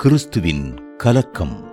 கிறிஸ்துவின் கலக்கம்.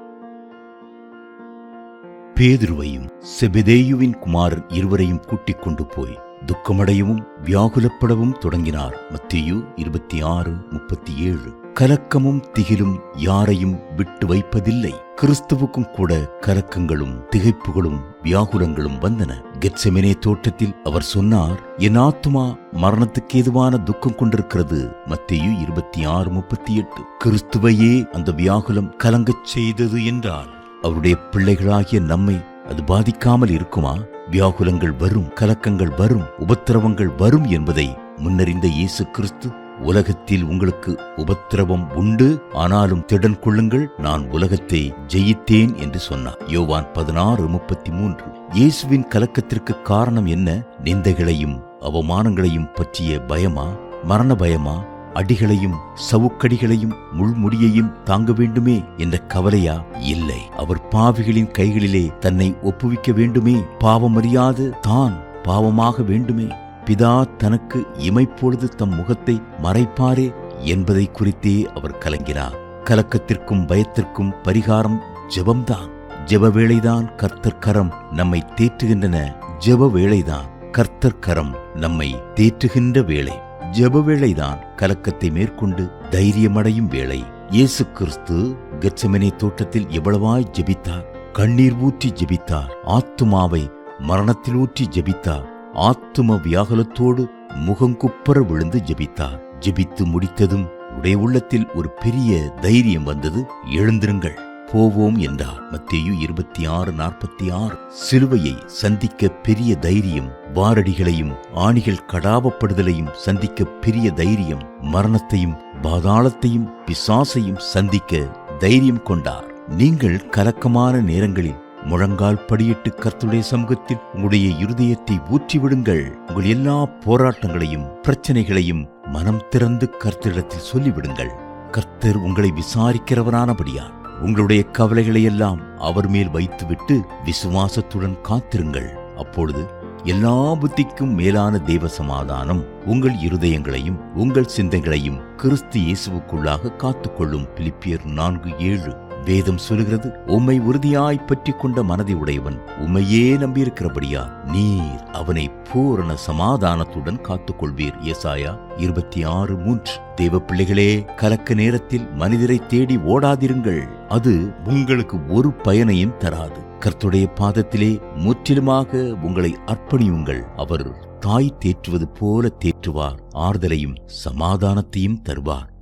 பேதுருவையும் செபெதேயுவின் குமாரர் இருவரையும் கூட்டிக் கொண்டு போய் துக்கமடையவும் வியாகுலப்படவும் தொடங்கினார். மத்தியு இருபத்தி ஆறு முப்பத்தி ஏழு கலக்கமும் திகிலும் யாரையும் விட்டு வைப்பதில்லை. கிறிஸ்துவுக்கும் கூட கலக்கங்களும் திகைப்புகளும் வியாகுலங்களும் வந்தன. கெட்செமினே தோட்டத்தில் அவர் சொன்னார் என் ஆத்துமா மரணத்துக்கு ஏதுவான துக்கம் கொண்டிருக்கிறது? மத்தியு இருபத்தி ஆறு முப்பத்தி எட்டு கிறிஸ்துவையே அந்த வியாகுலம் கலங்கச் செய்தது என்றால் அவருடைய பிள்ளைகளாகிய நம்மை அது பாதிக்காமல் இருக்குமா? வியாகுலங்கள் வரும் கலக்கங்கள் வரும் உபத்திரவங்கள் வரும் என்பதை முன்னறிந்த இயேசு கிறிஸ்து உலகத்தில் உங்களுக்கு உபத்திரவம் உண்டு ஆனாலும் திடன் கொள்ளுங்கள் நான் உலகத்தை ஜெயித்தேன் என்று சொன்னார். யோவான் பதினாறு முப்பத்தி மூன்று இயேசுவின் கலக்கத்திற்கு காரணம் என்ன? நிந்தைகளையும் அவமானங்களையும் பற்றிய பயமா? மரண பயமா? அடிகளையும் சவுக்கடிகளையும் முள்முடியையும் தாங்க வேண்டுமே என்ற கவலையா? இல்லை. அவர் பாவிகளின் கைகளிலே தன்னை ஒப்புவிக்க வேண்டுமே. பாவமறியாது தான் பாவமாக வேண்டுமே. பிதா தனக்கு இமைப்பொழுது தம் முகத்தை மறைப்பாரே என்பதை குறித்தே அவர் கலங்கினார். கலக்கத்திற்கும் பயத்திற்கும் பரிகாரம் ஜெபம்தான். ஜெப வேளைதான் கர்த்தர் கரம் நம்மை தேற்றுகின்றன. ஜெப வேளைதான் கர்த்தர் கரம் நம்மை தேற்றுகின்ற வேளை. ஜெப வேளைதான் கலக்கத்தை மேற்கொண்டு தைரியமடையும் வேளை. இயேசு கிறிஸ்து கெச்சமனே தோட்டத்தில் எவ்வளவாய் ஜெபித்தார். கண்ணீர் ஊற்றி ஜெபித்தார். ஆத்துமாவை மரணத்தில் ஊற்றி ஜெபித்தார். ஆத்தும வியாகுலத்தோடு முகங்குப்பற விழுந்து ஜெபித்தார். ஜெபித்து முடித்ததும் உடைய உள்ளத்தில் ஒரு பெரிய தைரியம் வந்தது. எழுந்திருங்கள். போவோம் என்றார். மத்தேயு இருபத்தி ஆறு நாற்பத்தி ஆறு சிலுவையை சந்திக்க பெரிய தைரியம் வாரடிகளையும் ஆணிகள் கடாவப்படுதலையும் சந்திக்க பெரிய தைரியம் மரணத்தையும் பாதாளத்தையும் பிசாசையும் சந்திக்க தைரியம் கொண்டார். நீங்கள் கலக்கமான நேரங்களில் முழங்கால் படியிட்டு கர்த்துடைய சமூகத்தில் உங்களுடைய இருதயத்தை ஊற்றிவிடுங்கள். உங்கள் எல்லா போராட்டங்களையும் பிரச்சனைகளையும் மனம் திறந்து கர்த்தரிடத்தில் சொல்லிவிடுங்கள். கர்த்தர் உங்களை விசாரிக்கிறவரானபடியார் உங்களுடைய கவலைகளை எல்லாம் அவர் மேல் வைத்துவிட்டு விசுவாசத்துடன் காத்திருங்கள். அப்பொழுது எல்லா புத்திக்கும் மேலான தேவ சமாதானம் உங்கள் இருதயங்களையும் உங்கள் சிந்தைகளையும் கிறிஸ்து இயேசுவுக்குள்ளாக காத்துக்கொள்ளும் பிலிப்பியர் நான்கு ஏழு. வேதம் சொல்கிறது உம்மை உறுதியாய் பற்றி கொண்ட மனதை உடையவன் உம்மையே நம்பியிருக்கிறபடியா நீர் அவனை பூரண சமாதானத்துடன் காத்துக்கொள்வீர். ஏசாயா இருபத்தி ஆறு மூன்று. தேவ பிள்ளைகளே கலக்க நேரத்தில் மனிதரை தேடி ஓடாதிருங்கள். அது உங்களுக்கு ஒரு பயனையும் தராது. கர்த்துடைய பாதத்திலே முற்றிலுமாக உங்களை அர்ப்பணியுங்கள். அவர் தாய் தேற்றுவது போல தேற்றுவார். ஆறுதலையும் சமாதானத்தையும் தருவார்.